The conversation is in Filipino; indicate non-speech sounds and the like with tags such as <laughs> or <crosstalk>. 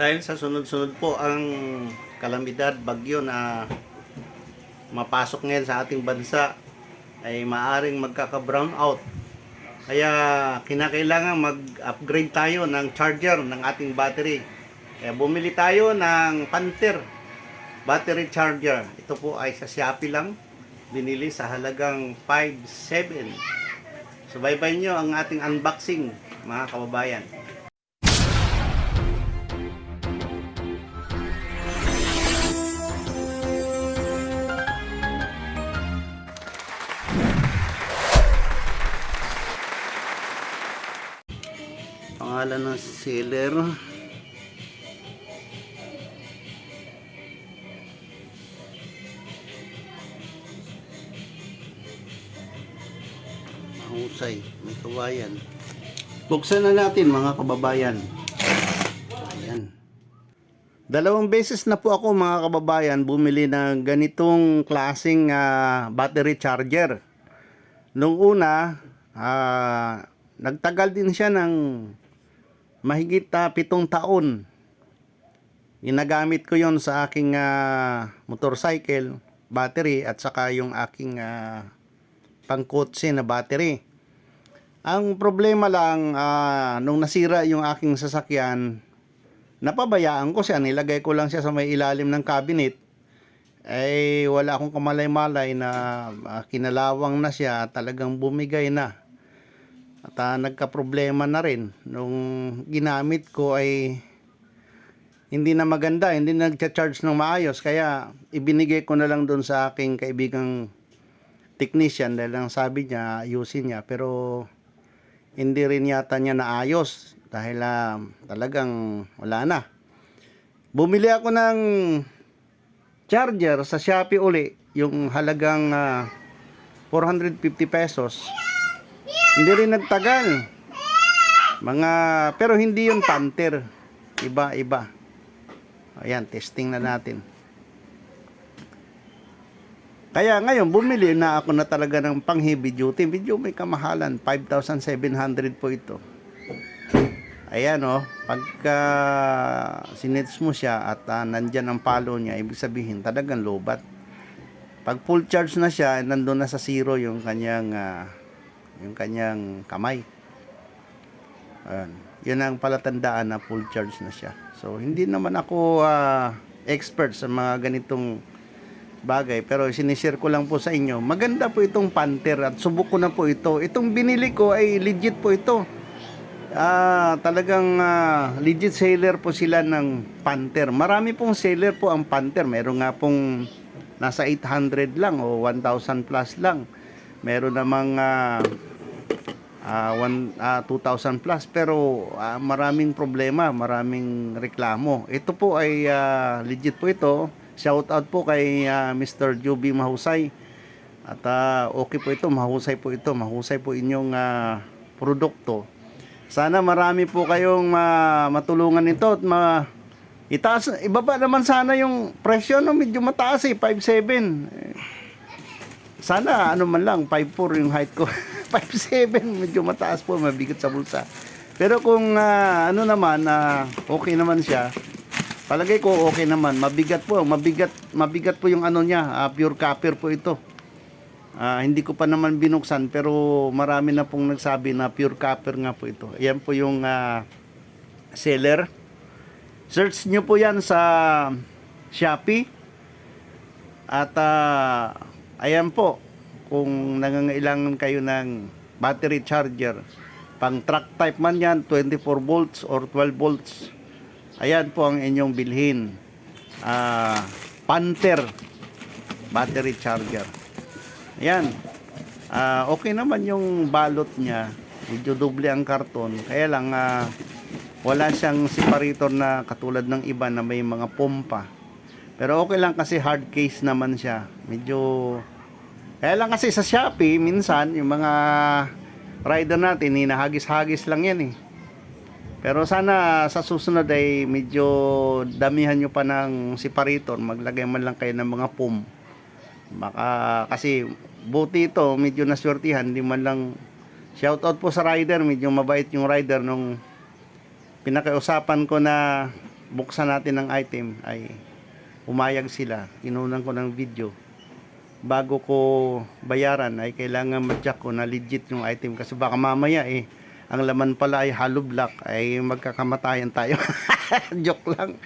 Dahil sa sunod-sunod po ang kalamidad, bagyo na mapasok ngayon sa ating bansa ay maaring magkaka-brown out. Kaya kinakailangan mag-upgrade tayo ng charger ng ating battery. Kaya bumili tayo ng Panther battery charger. Ito po ay sa Shopee lang. Binili sa halagang 5.7. Subaybay nyo ang ating unboxing mga kababayan. Pangalan ng seller. Mahusay, may kawayan. Buksan na natin mga kababayan. Ayan. Dalawang beses na po ako mga kababayan bumili ng ganitong klaseng ah, battery charger. Nung una, ah, nagtagal din siya ng mahigit ah, pitong taon. Ginagamit ko yon sa aking ah, motorcycle, battery at saka yung aking ah, pangkotse na battery. Ang problema lang, ah, nung nasira yung aking sasakyan, napabayaan ko siya, nilagay ko lang siya sa may ilalim ng cabinet. Eh, wala akong kamalay-malay na ah, kinalawang na siya, talagang bumigay na. At ah, nagka-problema na rin. Nung ginamit ko ay hindi na maganda, hindi na nagcha-charge ng maayos. Kaya ibinigay ko na lang doon sa aking kaibigang technician dahil ang sabi niya, ayusin niya. Pero hindi rin yata niya naayos dahil ah, talagang wala na. Bumili ako ng charger sa Shopee uli, yung halagang ah, 450 pesos. Hindi rin nagtagal. Mga, pero hindi yun Panther. Iba, iba. Ayan, testing na natin. Kaya ngayon, bumili na ako na talaga ng pang heavy duty. Medyo may kamahalan. 5,700 po ito. Ayan o, oh, pagka sinets mo siya at ah, nandyan ang palo niya, ibig sabihin talagang lobat. Pag full charge na siya, nandun na sa zero yung kanyang ah, yung kanyang kamay. Ayan. Yun ang palatandaan na full charge na siya. So, hindi naman ako ah, expert sa mga ganitong bagay. Pero sinishare ko lang po sa inyo. Maganda po itong Panther at subok ko na po ito. Itong binili ko ay legit po ito. Ah, talagang ah, legit seller po sila ng Panther. Marami pong seller po ang Panther. Meron nga pong nasa 800 lang o 1,000 plus lang. Meron namang ah, ah, one, ah, 2,000 plus pero ah, maraming problema, maraming reklamo. Ito po ay ah, legit po ito. Shout out po kay ah, Mr. Juby Mahusay. At ah, okay po ito, mahusay po ito, mahusay po inyong ah, produkto. Sana marami po kayong ah, matulungan nito at ma itaas ibaba naman sana yung presyo no medyo mataas eh 5.7. Sana ano man lang 5.4 yung height ko. <laughs> 5.7 medyo mataas po, mabigat sa bulsa. Pero kung ah, ano naman na okay naman siya, palagay ko okay naman. Mabigat po, mabigat mabigat po yung ano niya, ah, pure copper po ito. Ah, hindi ko pa naman binuksan pero marami na pong nagsabi na pure copper nga po ito. Ayan po yung ah, seller. Search nyo po yan sa Shopee. At ah, ayan po, kung nangangailangan kayo ng battery charger, pang truck type man yan, 24 volts or 12 volts. Ayan po ang inyong bilhin. Ah, Panther battery charger. Ayan. Ah, okay naman yung balot niya. Medyo doble ang karton. Kaya lang ah, wala siyang separator na katulad ng iba na may mga pompa. Pero okay lang kasi hard case naman siya. Medyo kaya lang kasi sa Shopee minsan yung mga rider natin hinahagis-hagis lang yan eh. Pero sana sa susunod ay medyo damihan nyo pa ng separator. Maglagay man lang kayo ng mga pom. Baka kasi buti ito, medyo naswertihan. Hindi man lang shout out po sa rider. Medyo mabait yung rider nung pinakiusapan ko na buksan natin ng item ay umayag sila. Kinunan ko ng video. Bago ko bayaran ay kailangan ma-check ko na legit yung item kasi baka mamaya eh ang laman pala ay hollow block ay magkakamatayan tayo. <laughs> Joke lang.